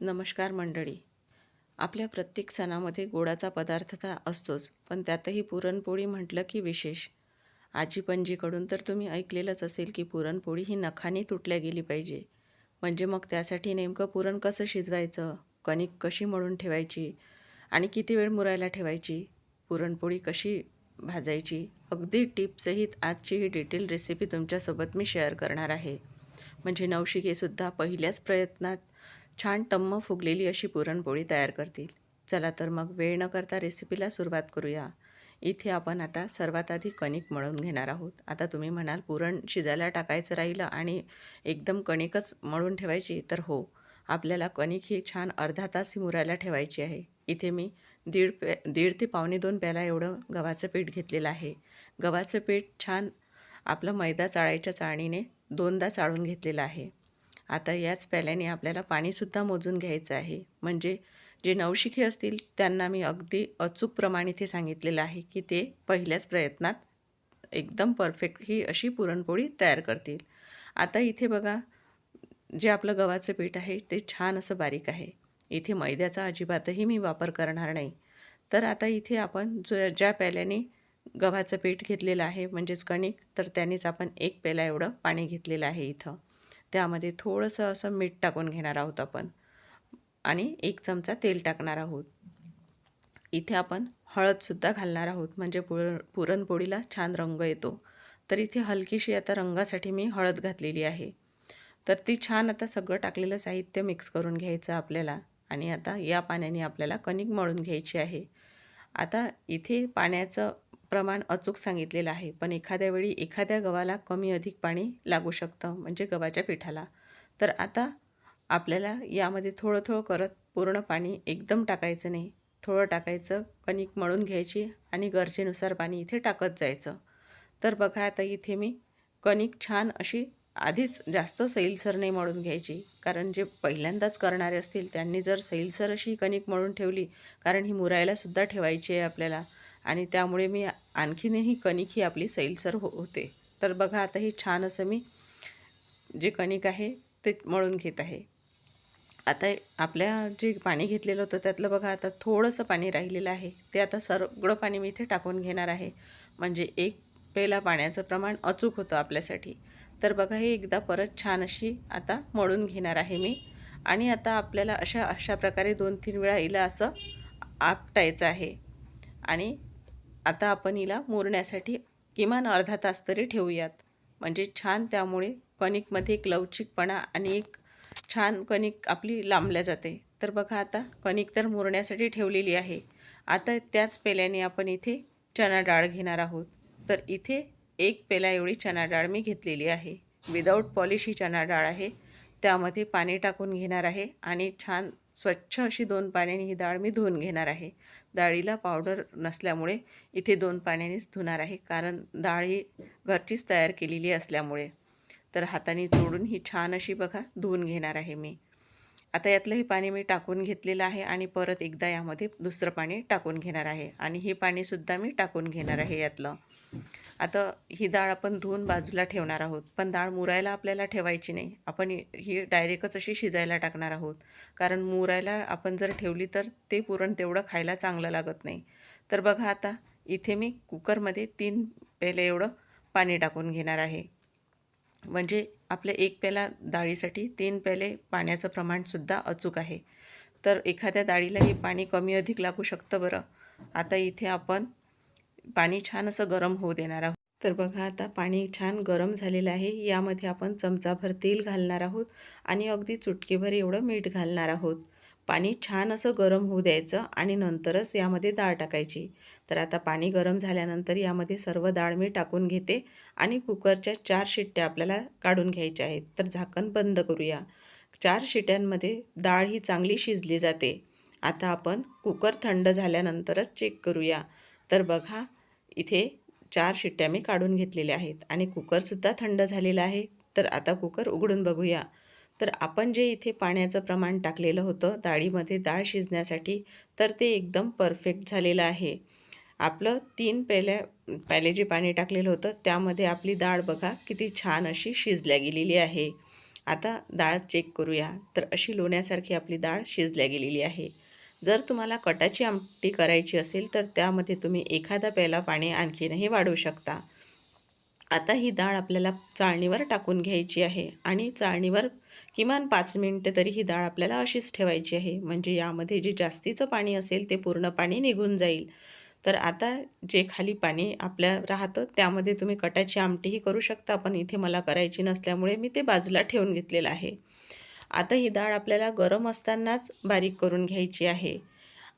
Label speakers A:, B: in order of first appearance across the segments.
A: नमस्कार मंडळी. आपल्या प्रत्येक सणामध्ये गोडाचा पदार्थ तर असतोच पण त्यातही पुरणपोळी म्हटलं की विशेष. आजी पणजीकडून तर तुम्ही ऐकलेलंच असेल की पुरणपोळी ही नखाने तुटल्या गेली पाहिजे. म्हणजे मग त्यासाठी नेमकं पुरण कसं शिजवायचं? कणिक कशी मळून ठेवायची? आणि किती वेळ मुरायला ठेवायची? पुरणपोळी कशी भाजायची? अगदी टिपसहित आजची ही डिटेल रेसिपी तुमच्यासोबत मी शेअर करणार आहे. म्हणजे नवशिकेसुद्धा पहिल्याच प्रयत्नात छान टम्म फुगलेली अशी पुरणपोळी तयार करतील. चला तर मग वेळ न करता रेसिपीला सुरुवात करूया. इथे आपण आता सर्वात आधी कणिक मळून घेणार आहोत. आता तुम्ही म्हणाल पुरण शिजायला टाकायचं राहिलं आणि एकदम कणिकच मळून ठेवायची तर हो. आपल्याला कणिक ही छान अर्धा तास ही मुरायला ठेवायची आहे. इथे मी दीड पे दीड ते पावणे दोन प्याला एवढं गव्हाचं पीठ घेतलेलं आहे. गव्हाचं पीठ छान आपलं मैदा चाळायच्या चाळणीने दोनदा चाळून घेतलेलं आहे. आता याच प्याल्याने आपल्याला पाणीसुद्धा मोजून घ्यायचं आहे. म्हणजे जे नवशिके असतील त्यांना मी अगदी अचूक प्रमाण इथे सांगितलेलं आहे की ते पहिल्याच प्रयत्नात एकदम परफेक्ट ही अशी पुरणपोळी तयार करतील. आता इथे बघा जे आपलं गव्हाचं पीठ आहे ते छान असं बारीक आहे. इथे मैद्याचा अजिबातही मी वापर करणार नाही. तर आता इथे आपण जो ज्या प्याल्याने गव्हाचं पीठ घेतलेलं आहे म्हणजेच कणिक तर त्यानेच आपण एक प्याला एवढं पाणी घेतलेलं आहे इथं. त्यामध्ये थोडंसं असं मीठ टाकून घेणार आहोत आपण. आणि एक चमचा तेल टाकणार आहोत. इथे आपण हळदसुद्धा घालणार आहोत. म्हणजे पुर पुरणपोळीला छान रंग येतो. तर इथे हलकीशी आता रंगासाठी मी हळद घातलेली आहे. तर ती छान आता सगळं टाकलेलं साहित्य मिक्स करून घ्यायचं आपल्याला. आणि आता या पाण्याने आपल्याला कणिक मळून घ्यायची आहे. आता इथे पाण्याचं प्रमाण अचूक सांगितलेलं आहे पण एखाद्या वेळी एखाद्या गव्हाला कमी अधिक पाणी लागू शकतं म्हणजे गव्हाच्या पिठाला. तर आता आपल्याला यामध्ये थोडं थोडं करत पूर्ण पाणी एकदम टाकायचं नाही. थोडं टाकायचं कणिक मळून घ्यायची आणि गरजेनुसार पाणी इथे टाकत जायचं. तर बघा आता इथे मी कणिक छान अशी आधीच जास्त सैलसर नाही मळून घ्यायची कारण जे पहिल्यांदाच करणारे असतील त्यांनी जर सैलसर अशी कणिक मळून ठेवली कारण ही मुरायलासुद्धा ठेवायची आहे आपल्याला आणि त्यामुळे मी आणखीनही कणिक ही आपली सैलसर हो होते. तर बघा आता ही छान असं मी जे कणिक आहे ते मळून घेत आहे. आता आपल्या जे पाणी घेतलेलं होतं त्यातलं बघा आता थोडंसं पाणी राहिलेलं आहे. ते आता सगळं पाणी मी इथे टाकून घेणार आहे. म्हणजे एक पेला पाण्याचं प्रमाण अचूक होतं आपल्यासाठी. तर बघा हे एकदा परत छान अशी आता मळून घेणार आहे मी. आणि आता आपल्याला अशा अशा प्रकारे दोन तीन वेळा हिला असं आपटायचं आहे. आणि आता आपण हिला मुरण्यासाठी किमान अर्धा तास तरी ठेवूयात. म्हणजे छान त्यामुळे कणिकमध्ये एक लवचिकपणा आणि एक छान कणिक आपली लांबल्या जाते. तर बघा आता कणिक तर मुरण्यासाठी ठेवलेली आहे. आता त्याच पेल्याने आपण इथे चणा डाळ घेणार आहोत. तर इथे एक पेला एवढी चणा डाळ मी घेतलेली आहे. विदाऊट पॉलिश ही चणा डाळ आहे. त्यामध्ये पाणी टाकून घेणार आहे आणि छान स्वच्छ अशी दोन पाण्याने ही डाळ मी धुवून घेणार आहे. डाळीला पावडर नसल्यामुळे इथे दोन पाण्यानेच धुणार आहे कारण डाळ ही घरचीच तयार केलेली असल्यामुळे. तर हाताने चोडून ही छान अशी बघा धुवून घेणार आहे मी. आता यातलं हे पाणी मी टाकून घेतलेलं आहे आणि परत एकदा यामध्ये दुसरं पाणी टाकून घेणार आहे आणि हे पाणीसुद्धा मी टाकून घेणार आहे यातलं. आता ही डाळ आपण धुवून बाजूला ठेवणार आहोत. पण डाळ मुरायला आपल्याला ठेवायची नाही. आपण ही डायरेक्टच अशी शिजायला टाकणार आहोत. कारण मुरायला आपण जर ठेवली तर ते पुरण तेवढं खायला चांगलं लागत नाही. तर बघा आता इथे मी कुकरमध्ये तीन पेले एवढं पाणी टाकून घेणार आहे. म्हणजे आपल्या एक पेला डाळीसाठी तीन पेले पाण्याचं प्रमाणसुद्धा अचूक आहे. तर एखाद्या डाळीला हे पाणी कमी अधिक लागू शकतं बरं. आता इथे आपण पाणी छान असं गरम होऊ देणार आहोत. तर बघा आता पाणी छान गरम झालेलं आहे. यामध्ये आपण चमचाभर तेल घालणार आहोत आणि अगदी चुटकीभर एवढं मीठ घालणार आहोत. पाणी छान असं गरम होऊ द्यायचं आणि नंतरच यामध्ये डाळ टाकायची. तर आता पाणी गरम झाल्यानंतर यामध्ये सर्व डाळ मी टाकून घेते आणि कुकरच्या चार शिट्ट्या आपल्याला काढून घ्यायच्या आहेत. तर झाकण बंद करूया. चार शिट्यांमध्ये डाळ ही चांगली शिजली जाते. आता आपण कुकर थंड झाल्यानंतरच चेक करूया. तर बघा इथे चार शिट्ट्या मी काढून घेतलेल्या आहेत. आणि कुकरसुद्धा थंड झालेला आहे. तर आता कुकर उघडून बघूया. तर आपण जे इथे पाण्याचं प्रमाण टाकलेलं होतं डाळीमध्ये डाळ शिजण्यासाठी तर ते एकदम परफेक्ट झालेलं आहे. आपलं तीन पेल्या पॅले जे पाणी टाकलेलं होतं त्यामध्ये आपली डाळ बघा किती छान अशी शिजल्या गेलेली आहे. आता डाळ चेक करूया. तर अशी लोण्यासारखी आपली डाळ शिजल्या गेलेली आहे. जर तुम्हाला कटाची आमटी करायची असेल तर त्यामध्ये तुम्ही एखादा प्याला पाणी आणखीनही वाढवू शकता. आता ही डाळ आपल्याला चाळणीवर टाकून घ्यायची आहे आणि चाळणीवर किमान पाच मिनटं तरी ही डाळ आपल्याला अशीच ठेवायची आहे. म्हणजे यामध्ये जे जास्तीचं पाणी असेल ते पूर्ण पाणी निघून जाईल. तर आता जे खाली पाणी आपल्या राहतं त्यामध्ये तुम्ही कटाची आमटीही करू शकता पण इथे मला करायची नसल्यामुळे मी ते बाजूला ठेवून घेतलेलं आहे. आता ही डाळ आपल्याला गरम असतानाच बारीक करून घ्यायची आहे.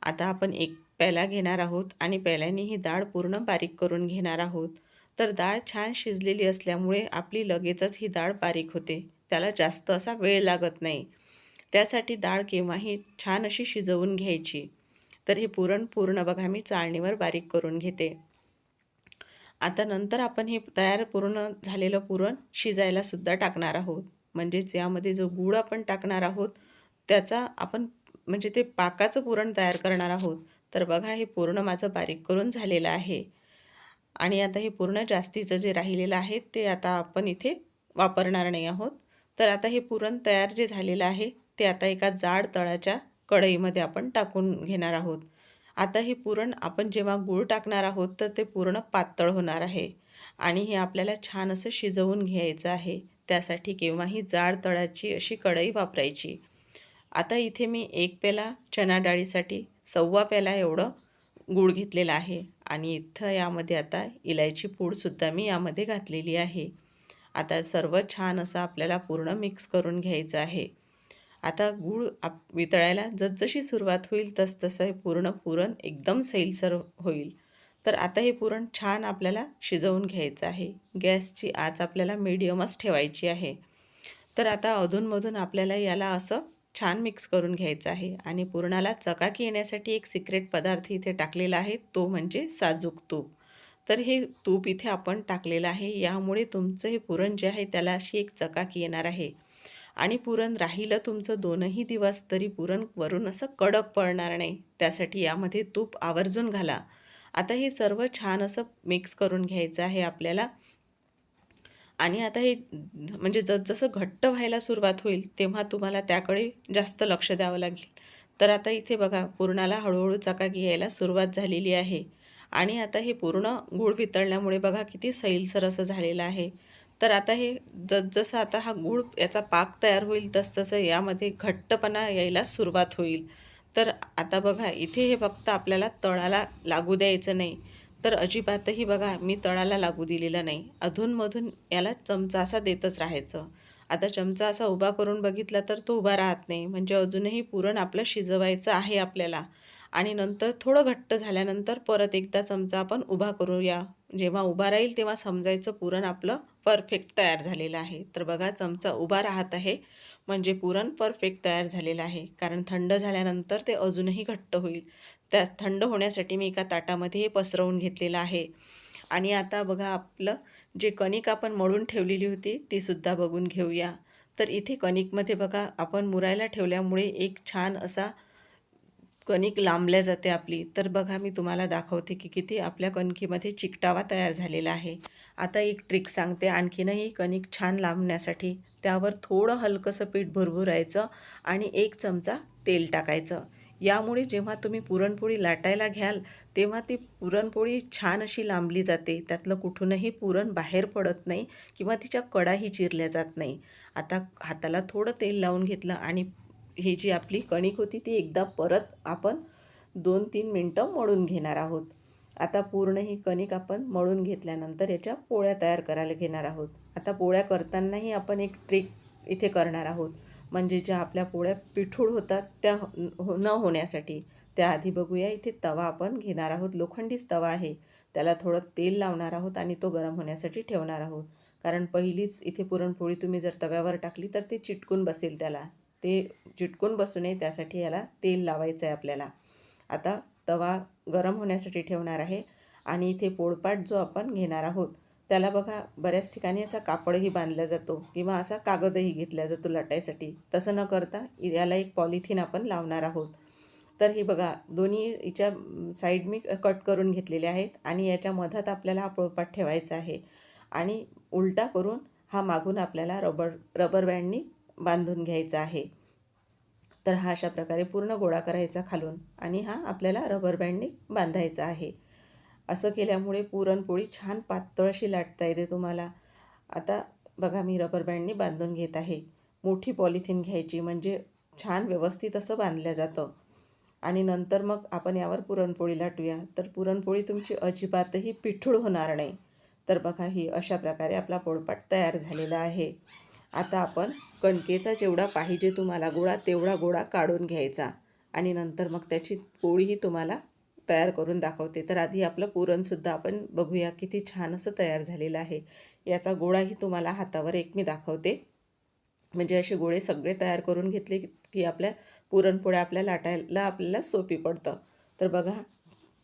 A: आता आपण एक प्याला घेणार आहोत आणि प्याल्याने ही डाळ पूर्ण बारीक करून घेणार आहोत. तर डाळ छान शिजलेली असल्यामुळे आपली लगेचच ही डाळ बारीक होते. त्याला जास्त असा वेळ लागत नाही. त्यासाठी डाळ केव्हाही छान अशी शिजवून घ्यायची. तर हे पुरण पूर्ण बघा मी चाळणीवर बारीक करून घेते. आता नंतर आपण हे तयार पूर्ण झालेलं पुरण शिजायला सुद्धा टाकणार आहोत. म्हणजेच यामध्ये जो गूळ आपण टाकणार आहोत त्याचा आपण म्हणजे ते पाकाचं पुरण तयार करणार आहोत. तर बघा हे पूर्ण माझं बारीक करून झालेलं आहे. आणि आता हे पूर्ण जास्तीचं जे राहिलेलं आहे ते आता आपण इथे वापरणार नाही आहोत. तर आता हे पुरण तयार जे झालेलं आहे ते आता एका जाड तळाच्या कढईमध्ये आपण टाकून घेणार आहोत. आता हे पुरण आपण जेव्हा गूळ टाकणार आहोत तर ते पूर्ण पातळ होणार आहे. आणि हे आपल्याला छान असं शिजवून घ्यायचं आहे. त्यासाठी केव्हाही जाड तळाची अशी कढई वापरायची. आता इथे मी एक पेला चना डाळीसाठी सव्वा पेला एवढं गूळ घेतलेला आहे आणि इथं यामध्ये आता इलायची पूडसुद्धा मी यामध्ये घातलेली आहे. आता सर्व छान असं आपल्याला पूर्ण मिक्स करून घ्यायचं आहे. आता गूळ आप वितळायला जसजशी सुरुवात होईल तसतसं हे पूर्ण पुरण एकदम सैलसर होईल. तर आता हे पुरण छान आपल्याला शिजवून घ्यायचं आहे. गॅसची आच आपल्याला मीडियमच ठेवायची आहे. तर आता अधूनमधून आपल्याला याला असं छान मिक्स करून घ्यायचं आहे आणि पुरणाला चकाकी येण्यासाठी एक सिक्रेट पदार्थ इथे टाकलेला आहे तो म्हणजे साजूक तूप. तर हे तूप इथे आपण टाकलेलं आहे यामुळे तुमचं हे पुरण जे आहे त्याला अशी एक चकाकी येणार आहे. आणि पुरण राहिलं तुमचं दोनही दिवस तरी पुरण वरून असं कडक पडणार नाही. त्यासाठी यामध्ये तूप आवर्जून घाला. आता हे सर्व छान असं मिक्स करून घ्यायचं आहे आपल्याला. आणि आता हे म्हणजे जसं घट्ट व्हायला सुरुवात होईल तेव्हा तुम्हाला त्याकडे जास्त लक्ष द्यावं लागेल. तर आता इथे बघा पूर्णाला हळूहळू चकाकी यायला सुरुवात झालेली आहे. आणि आता हे पूर्ण गूळ वितळल्यामुळे बघा किती सैलसर असं झालेलं आहे. तर आता हे जसजसं आता हा गूळ याचा पाक तयार होईल तसतसं यामध्ये घट्टपणा यायला सुरुवात होईल. तर आता बघा इथे हे फक्त आपल्याला तळाला लागू द्यायचं नाही. तर अजिबातही बघा मी तळाला लागू दिलेलं नाही. अधूनमधून याला चमचा असा देतच राहायचं. आता चमचा असा उभा करून बघितला तर तो उभा राहत नाही. म्हणजे अजूनही पुरण आपलं शिजवायचं आहे आपल्याला. आणि नंतर थोडं घट्ट झाल्यानंतर परत एकदा चमचा आपण उभा करूया. जेव्हा उभा राहील तेव्हा समजायचं पुरण आपलं परफेक्ट तयार झालेलं आहे. तर बघा चमचा उभा राहत आहे म्हणजे पुरण परफेक्ट तयार झालेलं आहे. कारण थंड झाल्यानंतर ते अजूनही घट्ट होईल. त्या थंड होण्यासाठी मी एका ताटामध्ये हे पसरवून घेतलेलं आहे. आणि आता बघा आपलं जे कणिक आपण मळून ठेवलेली होती तीसुद्धा बघून घेऊया. तर इथे कणिकमध्ये बघा आपण मुरायला ठेवल्यामुळे एक छान असा कणिक लांबल्या जाते आपली. तर बघा मी तुम्हाला दाखवते की किती आपल्या कणकीमध्ये चिकटावा तयार झालेला आहे. आता एक ट्रिक सांगते. आणखीनही कणिक छान लांबण्यासाठी त्यावर थोडं हलकंसं पीठ भरभुरायचं आणि एक चमचा तेल टाकायचं. यामुळे जेव्हा तुम्ही पुरणपोळी लाटायला घ्याल तेव्हा ती पुरणपोळी छान अशी लांबली जाते. त्यातलं कुठूनही पुरण बाहेर पडत नाही किंवा तिच्या कडाही चिरल्या जात नाही. आता हाताला थोडं तेल लावून घेतलं आणि ही जी आपली कणिक होती ती एकदा परत आपण दोन तीन मिनटं मळून घेणार आहोत. आता पूर्ण ही कणिक आपण मळून घेतल्यानंतर याच्या पोळ्या तयार करायला घेणार आहोत. आता पोळ्या करतानाही आपण एक ट्रिक इथे करणार आहोत. म्हणजे ज्या आपल्या पोळ्या पिठूळ होतात त्या हो न होण्यासाठी. त्याआधी बघूया इथे तवा आपण घेणार आहोत. लोखंडीच तवा आहे. त्याला थोडं तेल लावणार आहोत आणि तो गरम होण्यासाठी ठेवणार आहोत. कारण पहिलीच इथे पुरणपोळी तुम्ही जर तव्यावर टाकली तर ते चिटकून बसेल त्याला. ते चिटकून बसू नये त्यासाठी याला तेल लावायचं आहे आपल्याला. आता तवा गरम होण्यासाठी ठेवणार आहे आणि इथे पोळपाट जो आपण घेणार आहोत त्याला बघा बऱ्याच ठिकाणी याचा कापडही बांधला जातो किंवा असा कागदही घेतला जातो लटायसाठी. तसं न करता याला एक पॉलिथिन आपण लावणार आहोत. तर ही बघा दोन्ही हिच्या साईड मी कट करून घेतलेले आहेत आणि याच्या मधात आपल्याला हा पोळपाट ठेवायचा आहे. आणि उलटा करून हा मागून आपल्याला रबर रबर बँडनी बांधून घ्यायचा आहे. तर हा अशा प्रकारे पूर्ण गोळा करायचा खालून आणि हा आपल्याला रबर बँडने बांधायचा आहे. असं केल्यामुळे पुरणपोळी छान पातळ अशी लाटता येते तुम्हाला. आता बघा मी रबर बँडने बांधून घेत आहे. मोठी पॉलिथिन घ्यायची म्हणजे छान व्यवस्थित असं बांधलं जातं. आणि नंतर मग आपण यावर पुरणपोळी लाटूया. तर पुरणपोळी तुमची अजिबातही पिठूळ होणार नाही. तर बघा ही अशा प्रकारे आपला पोळपाट तयार झालेला आहे. आता आपण कणकेचा जेवढा पाहिजे तुम्हाला गोळा तेवढा गोळा काढून घ्यायचा. आणि नंतर मग त्याची पोळीही तुम्हाला तयार करून दाखवते. तर आधी आपलं पुरणसुद्धा आपण बघूया किती छान असं तयार झालेलं आहे. याचा गोळाही तुम्हाला हातावर एक मी दाखवते. म्हणजे असे गोळे सगळे तयार करून घेतले की आपल्या पुरणपोळ्या आपल्या लाटायला आपल्याला सोपी पडतं. तर बघा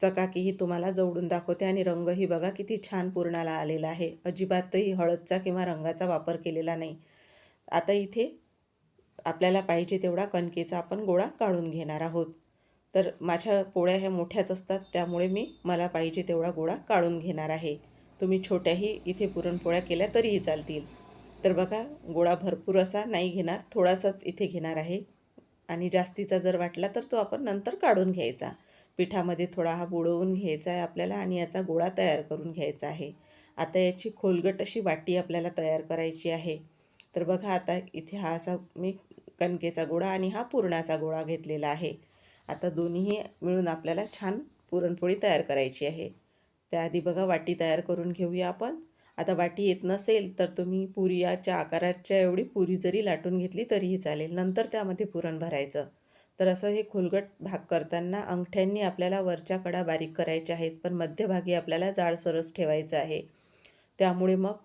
A: चकाकीही तुम्हाला जवळून दाखवते आणि रंगही बघा किती छान पूर्णाला आलेला आहे. अजिबातही हळदचा किंवा रंगाचा वापर केलेला नाही. आता इथे आपल्याला पाहिजे तेवढा कणकेचा आपण गोळा काढून घेणार आहोत. तर माझ्या पोळ्या ह्या मोठ्याच असतात त्यामुळे मी मला पाहिजे तेवढा गोळा काढून घेणार आहे. तुम्ही छोट्याही इथे पुरणपोळ्या केल्या तरीही चालतील. तर बघा गोळा भरपूर असा नाही घेणार थोडासाच इथे घेणार आहे. आणि जास्तीचा जर वाटला तर तो आपण नंतर काढून घ्यायचा. पिठामध्ये थोडा हा बुडवून घ्यायचा आहे आपल्याला आणि याचा गोळा तयार करून घ्यायचा आहे. आता याची खोलगट अशी वाटी आपल्याला तयार करायची आहे. तर बघा आता इथे हा असा मी कणकेचा गोळा आणि हा पुरणाचा गोळा घेतलेला आहे. आता दोन्हीही मिळून आपल्याला छान पुरणपोळी तयार करायची आहे. त्याआधी बघा वाटी तयार करून घेऊया आपण. आता वाटी येत नसेल तर तुम्ही पुरियाच्या आकाराच्या एवढी पुरी जरी लाटून घेतली तरीही चालेल. नंतर त्यामध्ये पुरण भरायचं. तर असं हे खोलगट भाग करताना अंगठ्यांनी आपल्याला वरच्या कडा बारीक करायच्या आहेत. पण मध्यभागी आपल्याला जाडसरच ठेवायचं आहे. त्यामुळे मग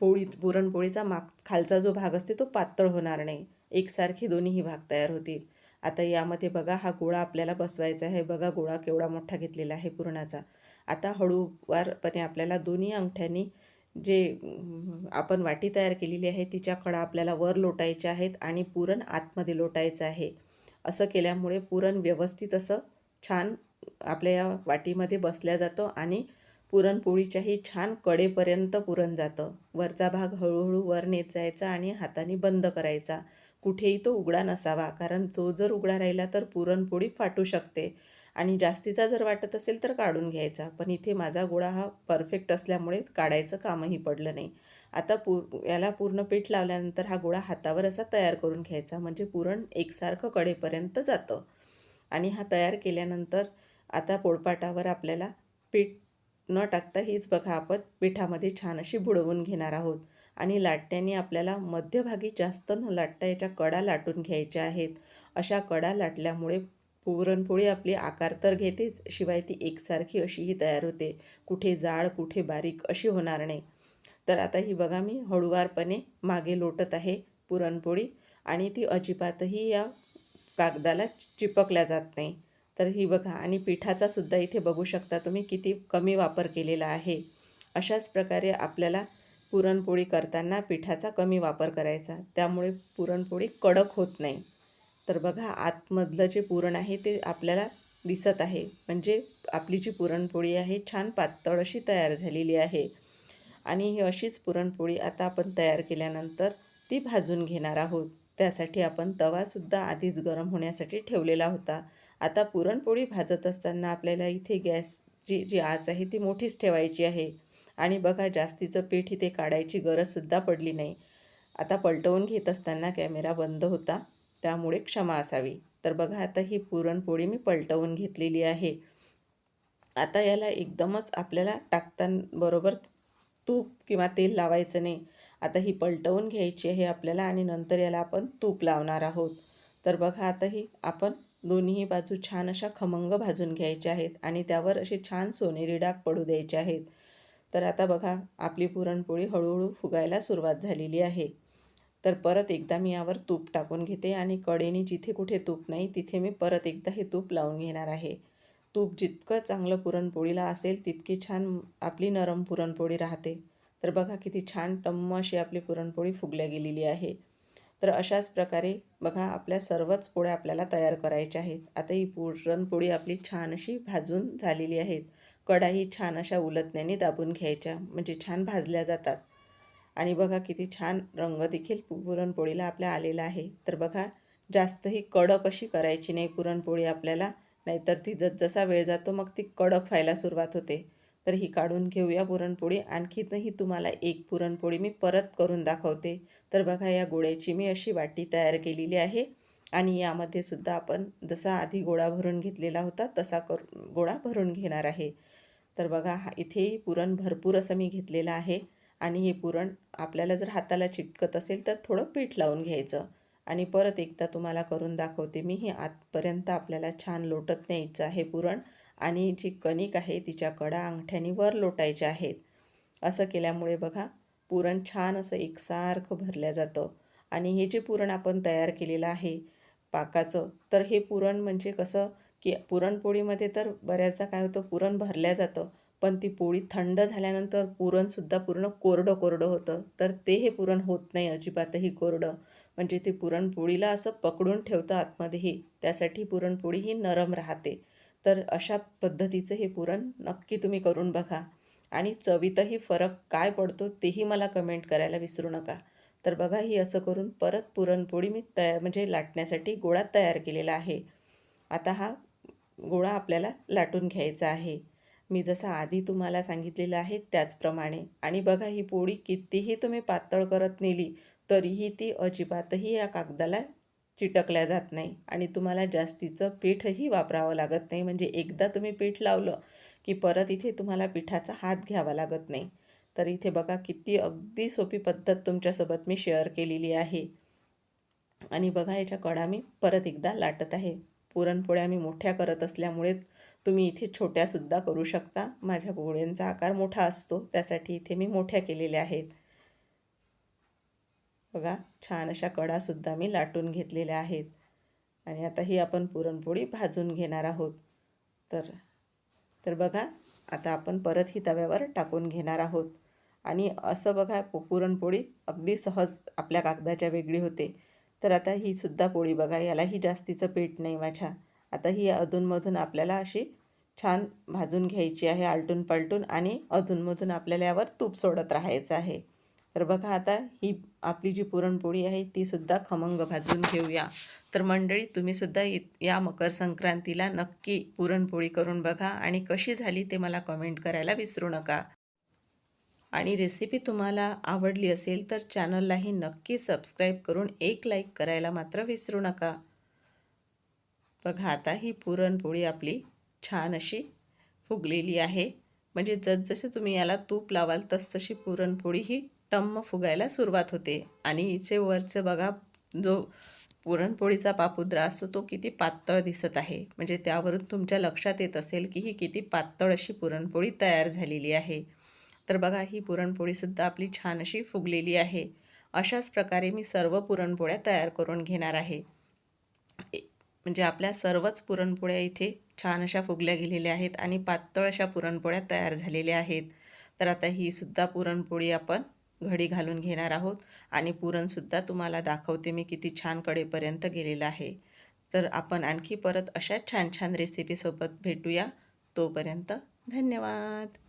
A: पोळी पुरणपोळीचा माग खालचा जो भाग असते तो पातळ होणार नाही. एकसारखी दोन्हीही भाग तयार होतील. आता यामध्ये बघा हा गोळा आपल्याला बसवायचा आहे. बघा गोळा केवढा मोठा घेतलेला आहे पुरणाचा. आता हळूवारपणे आपल्याला दोन्ही अंगठ्यांनी जे आपण वाटी तयार केलेली आहे तिच्या कडा आपल्याला वर लोटायच्या आहेत आणि पुरण आतमध्ये लोटायचं आहे. असं केल्यामुळे पुरण व्यवस्थित असं छान आपल्या या वाटीमध्ये बसल्या जातं आणि पुरणपोळीच्याही छान कडेपर्यंत पुरण जातं. वरचा भाग हळूहळू वर नेत जायचा आणि हाताने बंद करायचा. कुठेही तो उघडा नसावा कारण तो जर उघडा राहिला तर पुरणपोळी फाटू शकते. आणि जास्तीचा जर वाटत असेल तर काढून घ्यायचा पण इथे माझा गोळा हा परफेक्ट असल्यामुळे काढायचं कामही पडलं नाही. आता पू याला पूर्ण पीठ लावल्यानंतर हा गोळा हातावर असा तयार करून घ्यायचा म्हणजे पुरण एकसारखं कडेपर्यंत जातं. आणि हा तयार केल्यानंतर आता पोळपाटावर आपल्याला पीठ न टाकता हीच बघा आपण पिठामध्ये छान अशी बुडवून घेणार आहोत. आणि लाटण्याने आपल्याला मध्यभागी जास्त न लाटता याच्या कडा लाटून घ्यायच्या आहेत. अशा कडा लाटल्यामुळे पुरणपोळी आपली आकार तर घेतेच शिवाय ती एकसारखी अशीही तयार होते. कुठे जाड कुठे बारीक अशी होणार नाही. तर आता ही बघा मी हळूवारपणे मागे लोटत आहे पुरणपोळी आणि ती अजिबातही या कागदाला चिपकल्या जात नाही. तर ही बघा आणि पिठाचा सुद्धा इथे बघू शकता तुम्ही किती कमी वापर केलेला आहे. अशाच प्रकारे आपल्याला पुरणपोळी करताना पिठाचा कमी वापर करायचा. त्यामुळे पुरणपोळी कडक होत नाही. तर बघा आतमधलं जे पुरण आहे ते आपल्याला दिसत आहे. म्हणजे आपली जी पुरणपोळी आहे छान पातळ अशी तयार झालेली आहे. आणि ही अशीच पुरणपोळी आता आपण तयार केल्यानंतर ती भाजून घेणार आहोत. त्यासाठी आपण तवासुद्धा आधीच गरम होण्यासाठी ठेवलेला होता. आता पुरणपोळी भाजत असताना आपल्याला इथे गॅसची जी आच आहे ती मोठीच ठेवायची आहे. आणि बघा जास्तीचं पीठ इथे काढायची गरजसुद्धा पडली नाही. आता पलटवून घेत असताना कॅमेरा बंद होता त्यामुळे क्षमा असावी. तर बघा आता ही पुरणपोळी मी पलटवून घेतलेली आहे. आता याला एकदमच आपल्याला बरोबर तूप किंवा तेल लावायचं नाही. आता ही पलटवून घ्यायची आहे आपल्याला आणि नंतर याला आपण तूप लावणार आहोत. तर बघा आता ही आपण दोन्ही बाजू छान अशा खमंग भाजून घ्यायच्या आहेत आणि त्यावर असे छान सोनेरी डाग पडू द्यायचे आहेत. तर आता बघा आपली पुरणपोळी हळूहळू फुगायला सुरुवात झालेली आहे. तर परत एकदा मी यावर तूप टाकून घेते आणि कडेने जिथे कुठे तूप नाही तिथे मी परत एकदा हे तूप लावून घेणार आहे. तूप जितकं चांगलं पुरणपोळीला असेल तितकी छान आपली नरम पुरणपोळी राहते. तर बघा किती छान टम्म अशी आपली पुरणपोळी फुगल्या गेलेली आहे. तर अशाच प्रकारे बघा आपल्या सर्वच पोळ्या आपल्याला तयार करायच्या आहेत. आता ही पुरणपोळी आपली छान अशी भाजून झालेली आहेत. कडाही छान अशा उलटण्याने दाबून घ्यायच्या म्हणजे छान भाजल्या जातात. आणि बघा किती छान रंग देखील पुरणपोळीला आपल्या आलेला आहे. तर बघा जास्तही कडक अशी करायची नाही पुरणपोळी आपल्याला. नाहीतर ती जसा वेळ जातो मग ती कडक व्हायला सुरुवात होते. तर ही काढून घेऊया पुरणपोळी. आणखीनही तुम्हाला एक पुरणपोळी मी परत करून दाखवते. तर बघा या गोळ्याची मी अशी वाटी तयार केलेली आहे. आणि यामध्ये सुद्धा आपण जसा आधी गोळा भरून घेतलेला होता तसा कर गोळा भरून घेणार आहे. तर बघा हा इथेही पुरण भरपूर असं मी घेतलेलं आहे. आणि हे पुरण आपल्याला जर हाताला चिटकत असेल तर थोडं पीठ लावून घ्यायचं. आणि परत एकदा तुम्हाला करून दाखवते मी. हे आतपर्यंत आपल्याला छान लोटत न्यायचं आहे पुरण. आणि जी कणिक आहे तिच्या कडा अंगठ्यानी वर लोटायच्या आहेत. असं केल्यामुळे बघा पुरण छान असं एकसारखं भरलं जातं. आणि हे जे पुरण आपण तयार केलेलं आहे पाकाचं तर हे पुरण म्हणजे कसं की पुरणपोळीमध्ये तर बऱ्याचदा काय होतं पुरण भरल्या जातं पण ती पोळी थंड झाल्यानंतर पुरणसुद्धा पूर्ण कोरडं कोरडं होतं. तर ते हे पुरण होत नाही अजिबातही कोरडं. म्हणजे ते पुरणपोळीला असं पकडून ठेवतं आतमध्येही त्यासाठी पुरणपोळी ही नरम राहते. तर अशा पद्धतीचं हे पुरण नक्की तुम्ही करून बघा. आणि चवीतही फरक काय पडतो तेही मला कमेंट करायला विसरू नका. तर बघा ही असं करून परत पुरणपोळी मी तया म्हणजे लाटण्यासाठी गोळा तयार केलेला आहे. आता हा गोळा आपल्याला लाटून घ्यायचा आहे. मी जसं आधी तुम्हाला सांगितलेलं आहे त्याचप्रमाणे. आणि बघा ही पोळी कितीही तुम्ही पातळ करत नेली तरीही ती अजिबातही या कागदाला चिटकल्या जात नाही. आणि तुम्हाला जास्तीचं पीठही वापरावं लागत नाही. म्हणजे एकदा तुम्ही पीठ लावलं की परत इथे तुम्हाला पिठाचा हात घ्यावा लागत नाही. तर इथे बघा किती अगदी सोपी पद्धत तुमच्यासोबत मी शेअर केलेली आहे. आणि बघा याच्या कडा मी परत एकदा लाटत आहे. पुरणपोळ्या मी मोठ्या करत असल्यामुळे तुम्ही इथे छोट्यासुद्धा करू शकता. माझ्या पोळ्यांचा आकार मोठा असतो. त्यासाठी इथे मी मोठ्या केलेल्या आहेत. बघा छान अशा कडासुद्धा मी लाटून घेतलेल्या आहेत. आणि आता ही आपण पुरणपोळी भाजून घेणार आहोत. तर तर बघा आता आपण परत ही तव्यावर टाकून घेणार आहोत. आणि असं बघा पु पुरणपोळी अगदी सहज आपल्या कागदाच्या वेगळी होते. तर आता ही सुद्धा पोळी बघा यालाही जास्तीचं पीठ नाही माझ्या. आता ही अधूनमधून आपल्याला अशी छान भाजून घ्यायची आहे आलटून पालटून आणि अधूनमधून आपल्याला यावर तूप सोडत राहायचं आहे. तर बघा आता ही आपली जी पुरणपोळी आहे ती सुद्धा खमंग भाजून घेऊया. तर मंडळी तुम्हीसुद्धा इ या मकर संक्रांतीला नक्की पुरणपोळी करून बघा आणि कशी झाली ते मला कमेंट करायला विसरू नका. आणि रेसिपी तुम्हाला आवडली असेल तर चॅनललाही नक्की सबस्क्राईब करून एक लाईक करायला मात्र विसरू नका. बघा आता ही पुरणपोळी आपली छान अशी फुगलेली आहे. म्हणजे जसजसे तुम्ही याला तूप लावाल तसतशी पुरणपोळी ही टम्म फुगायला सुरुवात होते. आणि हिचे वरचं बघा जो पुरणपोळीचा पापुद्रा असतो तो किती पातळ दिसत आहे. म्हणजे त्यावरून तुमच्या लक्षात येत असेल की ही किती पातळ अशी पुरणपोळी तयार झालेली आहे. तर बघा ही पुरणपोळीसुद्धा आपली छान अशी फुगलेली आहे. अशाच प्रकारे मी सर्व पुरणपोळ्या तयार करून घेणार आहे. म्हणजे आपल्या सर्वच पुरणपोळ्या इथे छान अशा फुगल्या गेलेल्या आहेत आणि पातळ अशा पुरणपोळ्या तयार झालेल्या आहेत. तर आता ही सुद्धा पुरणपोळी आपण घडी घालून घेणार आहोत. आणि पुरणसुद्धा तुम्हाला दाखवते मी किती छान कडेपर्यंत गेलेलं आहे. तर आपण आणखी परत अशा छान छान रेसिपीसोबत भेटूया. तोपर्यंत धन्यवाद.